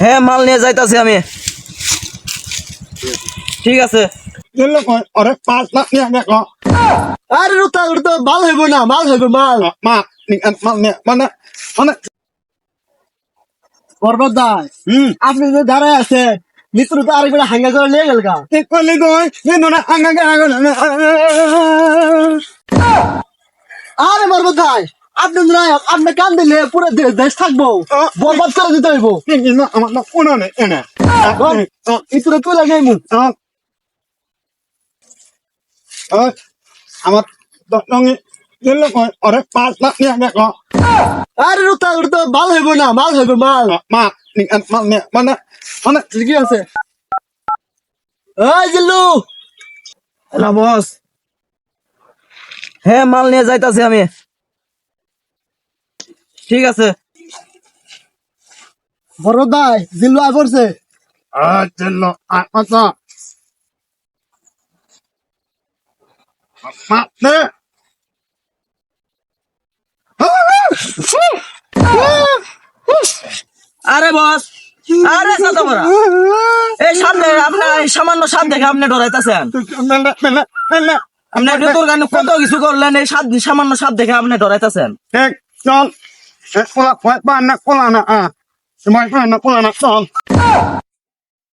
হ্যাঁ মাল নিয়ে যাইতাছি আমি। ঠিক আছে। আরে পাঁচ লাখ নিয়ে দেখো আরে রুতা তো মাল হইব না মাল হইব মাল। মাল মানে মানে। বরবাদ দাই হুম। আপনি যে দাঁড়ায় আছে মিত্র তো আরেকবার হাঙ্গা করে নিয়ে গেল গা। করলি কই? আরে বরবাদ ভাই আপনি নাই আপনি কান দিলে পুরো দেশ থাকব। বরবাদ করে দিতে হইব। নি আমার এনে তুই লাগাই মু আমার আরে পাঁচ লাখ নিয়ে দেখো আরে রুতা তো মাল হইব না মাল হইব মাল। মা নি মাল মানে মানে ঠিকই আছে। জিল্লু। হ্যাঁ মাল নিয়ে যাইতাছি আমি। ঠিক আছে। বরবাদ ভাই জিল্লু আয় পড়ছে মা নে। আরে বস আরে বড়া। এই সামনে আপনার এই সামান্য সাপ দেখে আপনি ডরাইতেছেন। আপনি তোর কত কিছু করলেন এই সাত সামান্য সাপ দেখে আপনি ডরাইতেছেন। ঠিক চল কোলা কোলা না কোলা না আ সময় না কোলা না চল